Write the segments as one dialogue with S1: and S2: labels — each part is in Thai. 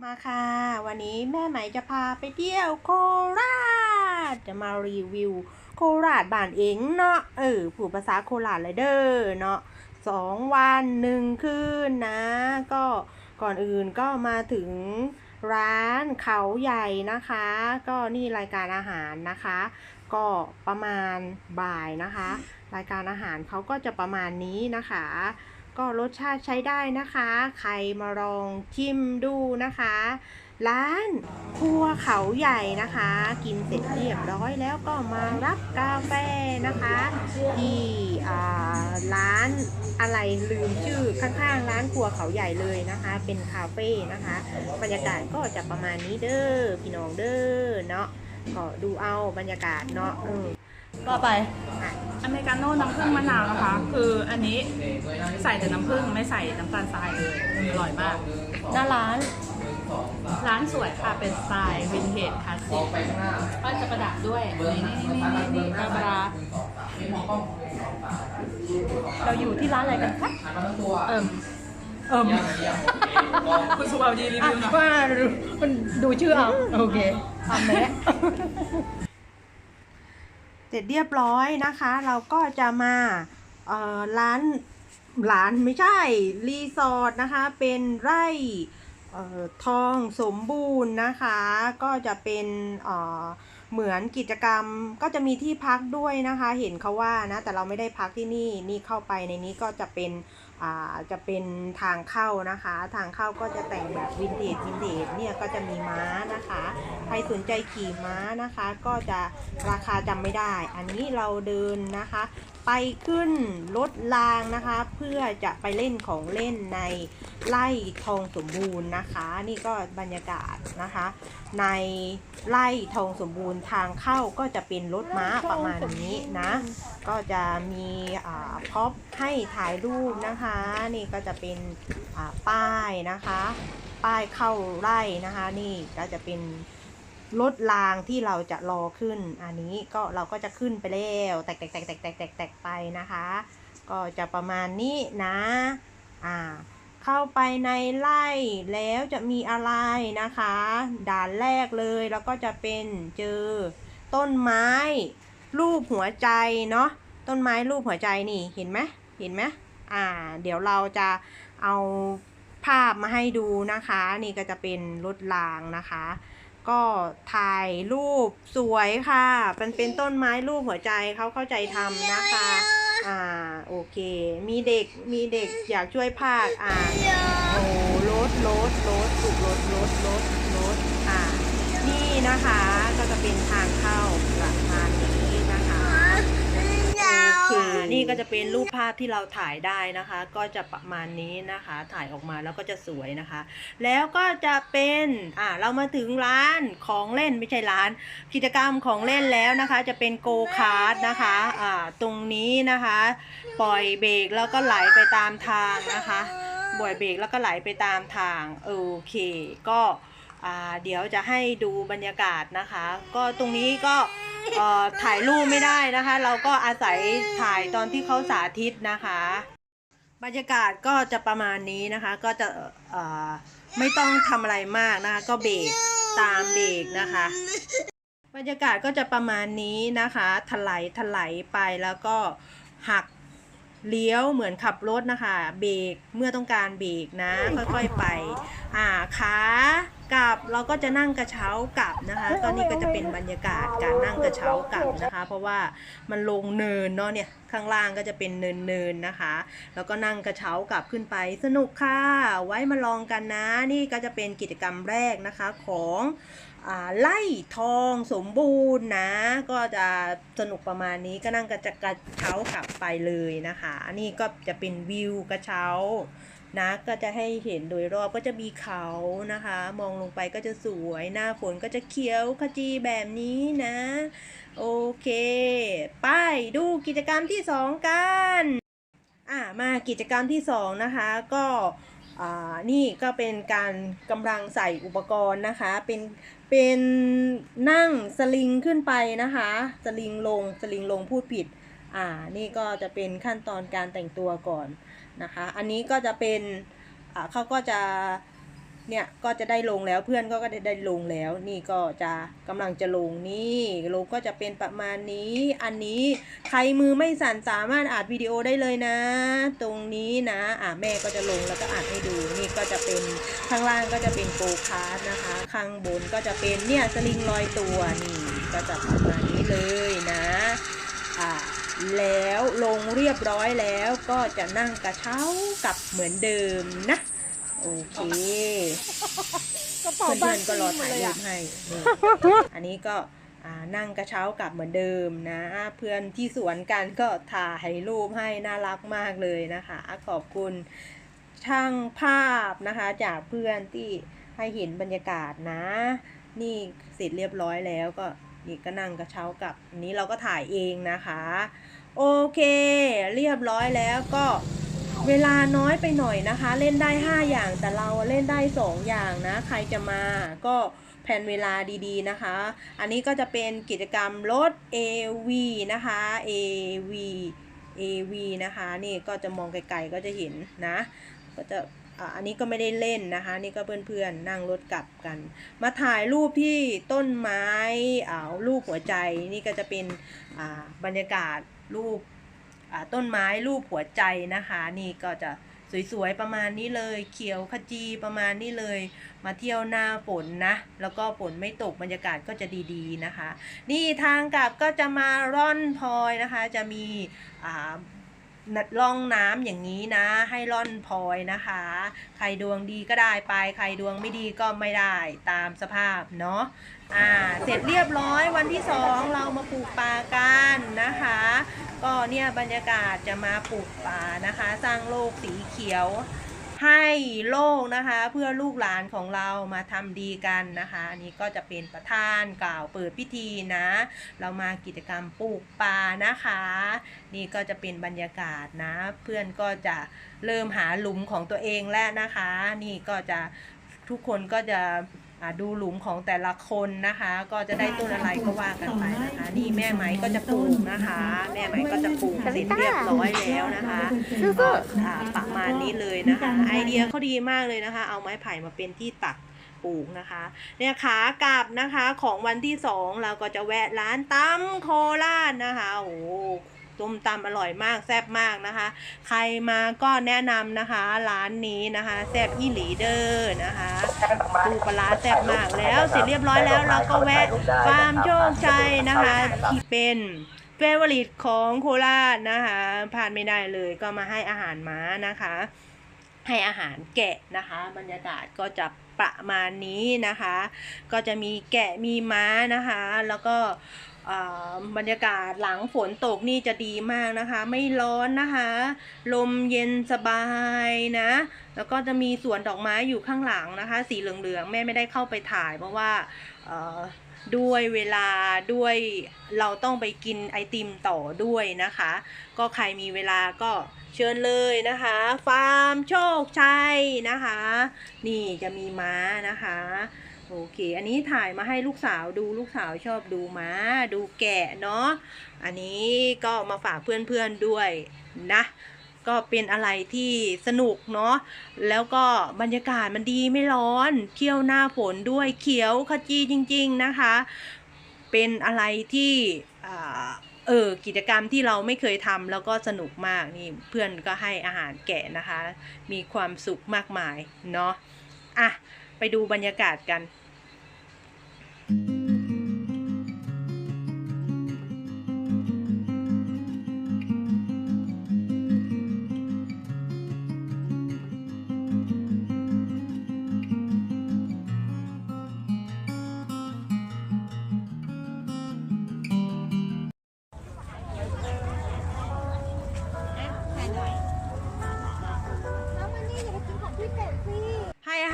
S1: มาค่ะ วันนี้แม่ไหมจะพาไปเที่ยวโคราช จะมารีวิว โคราชบ้านเองเนาะ เออผู้ภาษาโคราชเลยเด้อเนาะสองวันหนึ่งคืนนะ ก็ก่อนอื่นก็มาถึงร้านเขาใหญ่นะคะ ก็นี่รายการอาหารนะคะ ก็ประมาณบ่ายนะคะ รายการอาหารเขาก็จะประมาณนี้นะคะ ก็รสชาติใช้ได้นะคะ ใครมาลองชิมดูนะคะ ร้านครัวเขาใหญ่นะคะ กินเสร็จเรียบร้อยแล้วก็มารับกาแฟนะคะที่อ่าร้านอะไรลืมชื่อข้างๆร้านครัวเขาใหญ่เลยนะคะ เป็นคาเฟ่นะคะ บรรยากาศก็จะประมาณนี้เด้อพี่น้องเด้อเนาะก็ดูเอาบรรยากาศเนาะเออ
S2: ต่อไป
S1: อะ
S2: อเมริกาโน่น้ำผึ้งมะนาวนะคะ คืออันนี้ใส่แต่น้ำผึ้งไม่ใส่น้ำตาลทรายเลยอร่อยมาก
S1: หน้าร้าน
S2: ร้านสวยค่ะเป็นสไตล์วินเทจคลาสสิกก็จะประดับด้วยนี่นี่นี่นี่นี่กาบรา
S1: เราอยู่ที่ร้านอะไรกันคะ
S2: เอิ่มเอิ่มคุณสุภาพดีรีวิวหน่อย
S1: ว่ามันดูชื่อเอาโอเคทำแม่ เสร็จเรียบร้อยนะคะ เราก็จะมาเอ่อร้านร้านไม่ใช่ รีสอร์ทนะคะ เป็นไร่ออทองสมบูรณ์นะคะ ก็จะเป็นเอ่อเหมือนกิจกรรมก็จะมีที่พักด้วยนะคะ เห็นเขาว่านะ แต่เราไม่ได้พักที่นี่ นี่เข้าไปในนี้ก็จะเป็น จะเป็นทางเข้านะคะ ทางเข้าก็จะแต่งแบบวินเทจวินเทจเนี่ยก็จะมีม้านะคะ ใครสนใจขี่ม้านะคะ ก็จะราคาจำไม่ได้ อันนี้เราเดินนะคะไปขึ้นรถรางนะคะ เพื่อจะไปเล่นของเล่นในไร่ทองสมบูรณ์นะคะ นี่ก็บรรยากาศนะคะ ในไร่ทองสมบูรณ์ทางเข้าก็จะเป็นรถม้าประมาณนี้นะ ก็จะมีพ็อปให้ถ่ายรูปนะคะ นี่ก็จะเป็นป้ายนะคะ ป้ายเข้าไร่นะคะ นี่ก็จะเป็น รถรางที่เราจะรอขึ้น อันนี้ก็เราก็จะขึ้นไปแล้วแตกแตกแตกแตกแตกแตกแตกไปนะคะ ก็จะประมาณนี้นะอ่าเข้าไปในไร่แล้วจะมีอะไรนะคะ ด่านแรกเลยแล้วก็จะเป็นเจอต้นไม้ รูปหัวใจเนาะต้นไม้รูปหัวใจนี่เห็นไหมเห็นไหมอ่า เดี๋ยวเราจะเอาภาพมาให้ดูนะคะ นี่ก็จะเป็นรถรางนะคะ ก็ถ่ายรูปสวยค่ะ มันเป็นต้นไม้รูปหัวใจเขาเข้าใจทำนะคะ อ่า โอเค มีเด็ก มีเด็กอยากช่วยภาค อ่า โอ้รถรถรถถูกรถรถรถรถอ่า นี่นะคะ ก็จะเป็นทางเข้าประมาณนี้นะคะโอเค นี่ก็จะเป็นรูปภาพที่เราถ่ายได้นะคะ ก็จะประมาณนี้นะคะ ถ่ายออกมาแล้วก็จะสวยนะคะ แล้วก็จะเป็นอ่าเรามาถึงร้านของเล่นไม่ใช่ร้าน กิจกรรมของเล่นแล้วนะคะ จะเป็นโกคาร์ดนะคะอ่าตรงนี้นะคะ ปล่อยเบรกแล้วก็ไหลไปตามทางนะคะปล่อยเบรกแล้วก็ไหลไปตามทางโอเค ก็อ่าเดี๋ยวจะให้ดูบรรยากาศนะคะ ก็ตรงนี้ก็ ถ่ายรูปไม่ได้นะคะ เราก็อาศัยถ่ายตอนที่เขาสาธิตนะคะ บรรยากาศก็จะประมาณนี้นะคะ ก็จะไม่ต้องทำอะไรมากนะคะ ก็เบรกตามเบรกนะคะ บรรยากาศก็จะประมาณนี้นะคะถลายถลายไปแล้วก็หักเลี้ยวเหมือนขับรถนะคะ เบรกเมื่อต้องการเบรกนะ ค่อยๆไป อ่าขา กลับเราก็จะนั่งกระเช้ากลับนะคะตอนนี้ก็จะเป็นบรรยากาศการนั่งกระเช้ากลับนะคะ เพราะว่ามันลงเนินเนาะเนี่ยข้างล่างก็จะเป็นเนินเนินๆนะคะ แล้วก็นั่งกระเช้ากลับขึ้นไปสนุกค่ะ ไว้มาลองกันนะ นี่ก็จะเป็นกิจกรรมแรกนะคะของอ่าไล่ทองสมบูรณ์นะ ก็จะสนุกประมาณนี้ก็นั่งกระจะกระเช้ากลับไปเลยนะคะอันนี้ก็จะเป็นวิวกระเช้า นะก็จะให้เห็นโดยรอบก็จะมีเขานะคะ มองลงไปก็จะสวยหน้าฝนก็จะเขียวขจีแบบนี้นะ โอเค ไปดูกิจกรรมที่สองกันอะมากิจกรรมที่สองนะคะ ก็อ่านี่ก็เป็นการกำลังใส่อุปกรณ์นะคะ เป็นเป็นนั่งสลิงขึ้นไปนะคะ สลิงลงสลิงลงพูดผิด อ่า นี่ก็จะเป็นขั้นตอนการแต่งตัวก่อน นะคะ อันนี้ก็จะเป็นเขาก็จะเนี่ยก็จะได้ลงแล้วเพื่อนก็ก็ได้ได้ลงแล้ว นี่ก็จะกำลังจะลงนี่ลงก็จะเป็นประมาณนี้ อันนี้ใครมือไม่สั่นสามารถอัดวิดีโอได้เลยนะ ตรงนี้นะอะแม่ก็จะลงแล้วก็อัดให้ดูนี่ก็จะเป็นข้างล่างก็จะเป็นโกคาร์ดนะคะ ข้างบนก็จะเป็นเนี่ยสลิงลอยตัวนี่ก็จะประมาณนี้เลยนะอะ แล้วลงเรียบร้อยแล้วก็จะนั่งกระเช้ากลับเหมือนเดิมนะ โอเค
S2: กระเป๋า
S1: เพื่
S2: บ้า
S1: อนนๆก็รอถ่ายรูปให้นี่อันนี้ก็อ่านั่งกระเช้ากลับเหมือนเดิมนะ เพื่อนที่สวนกันก็ถ่ายรูปให้น่ารักมากเลยนะคะ ขอบคุณช่างภาพนะคะ จากเพื่อนที่ให้เห็นบรรยากาศนะ นี่เสร็จเรียบร้อยแล้วก็ นี่ก็นั่งกระเช้ากลับอันนี้เราก็ถ่ายเองนะคะ โอเค เรียบร้อยแล้วก็เวลาน้อยไปหน่อยนะคะ เล่นได้ 5 อย่างแต่เราเล่นได้ 2 อย่างนะ ใครจะมาก็แผนเวลาดีๆนะคะ อันนี้ก็จะเป็นกิจกรรมรถ AV นะคะ AV AV นะคะ นี่ก็จะมองไกลๆก็จะเห็นนะ ก็จะ อ่าอันนี้ก็ไม่ได้เล่นนะคะ นี่ก็เพื่อนๆนั่งรถกลับกัน มาถ่ายรูปที่ต้นไม้อารูปหัวใจนี่ก็จะเป็นอ่าบรรยากาศรูปอ่าต้นไม้รูปหัวใจนะคะ นี่ก็จะสวยๆประมาณนี้เลย เขียวขจีประมาณนี้เลย มาเที่ยวหน้าฝนนะ แล้วก็ฝนไม่ตกบรรยากาศก็จะดีๆนะคะ นี่ทางกลับก็จะมาร่อนพลอยนะคะ จะมีอ่า ล่องน้ำอย่างนี้นะ ให้ล่อนพลอยนะคะ ใครดวงดีก็ได้ไป ใครดวงไม่ดีก็ไม่ได้ตามสภาพเนาะอ่าเสร็จเรียบร้อยวันที่สองเรามาปลูกป่ากันนะคะ ก็เนี่ยบรรยากาศจะมาปลูกป่านะคะ สร้างโลกสีเขียว ให้โลกนะคะ เพื่อลูกหลานของเรามาทำดีกันนะคะอันนี้ก็จะเป็นประธานกล่าวเปิดพิธีนะ เรามากิจกรรมปลูกป่านะคะ นี่ก็จะเป็นบรรยากาศนะ เพื่อนก็จะเริ่มหาหลุมของตัวเองแล้วนะคะ นี่ก็จะทุกคนก็จะ ดูหลุมของแต่ละคนนะคะ ก็จะได้ต้นอะไรก็ว่ากันไปนะคะ นี่แม่ไหมก็จะปลูกนะคะ แม่ไหมก็จะปลูกเสร็จเรียบร้อยแล้วนะคะก็อ่าประมาณนี้เลยนะคะ ไอเดียเขาดีมากเลยนะคะ เอาไม้ไผ่มาเป็นที่ตักปลูกนะคะ เนี่ยขากลับนะคะของวันที่สองเราก็จะแวะร้านตำโคราชนะคะโอ้โห ต้มตำอร่อยมากแซ่บมากนะคะ ใครมาก็แนะนำนะคะ ร้านนี้นะคะแซ่บอีหลีเดอร์นะคะปูปลาแซ่บมากแล้วเสร็จเรียบร้อยแล้วเราก็แวะฟาร์มโชคชัยนะคะที่เป็นเฟเวอริตของโคราชนะคะผ่านไม่ได้เลยก็มาให้อาหารม้านะคะ ให้อาหารแกะนะคะ บรรยากาศก็จะประมาณนี้นะคะ ก็จะมีแกะมีม้านะคะ แล้วก็ บรรยากาศหลังฝนตกนี่จะดีมากนะคะ ไม่ร้อนนะคะ ลมเย็นสบายนะ แล้วก็จะมีสวนดอกไม้อยู่ข้างหลังนะคะ สีเหลืองๆแม่ไม่ได้เข้าไปถ่าย เพราะว่าด้วยเวลาด้วยเราต้องไปกินไอติมต่อด้วยนะคะ ก็ใครมีเวลาก็เชิญเลยนะคะฟาร์มโชคชัยนะคะ นี่จะมีม้านะคะ โอเค อันนี้ถ่ายมาให้ลูกสาวดูลูกสาวชอบดูม้า ดูแกะเนาะ อันนี้ก็มาฝากเพื่อนๆด้วยนะ ก็เป็นอะไรที่สนุกเนาะ แล้วก็บรรยากาศมันดีไม่ร้อน เที่ยวหน้าฝนด้วยเขียวขจีจริง ๆนะคะ เป็นอะไรที่เออกิจกรรมที่เราไม่เคยทำแล้วก็สนุกมากนี่เพื่อนก็ให้อาหารแกะนะคะ มีความสุขมากมายเนาะ อะไปดูบรรยากาศกัน
S3: แ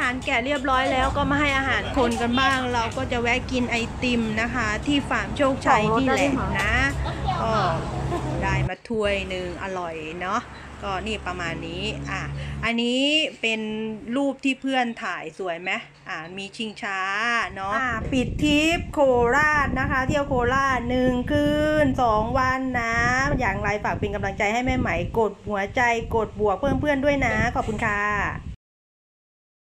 S3: า
S1: รแกะเรียบร้อยแล้วก็มาให้อาหารคนกันบ้าง เราก็จะแวะกินไอติมนะคะ ที่ฟาร์มโชคชัยนี่แหละนะก็ได้มาถ้วยหนึ่งอร่อยเนาะก็นี่ประมาณนี้ อะ อันนี้เป็นรูปที่เพื่อนถ่ายสวยไหมอ่า มีชิงช้าเนาะ อ่า ปิดทริปโคราชนะคะ เที่ยวโคราชหนึ่งคืนสองวันนะ อย่างไรฝากเป็นกำลังใจให้แม่ไหม กดหัวใจ กดบวกเพื่อนๆด้วยนะ ขอบคุณค่ะ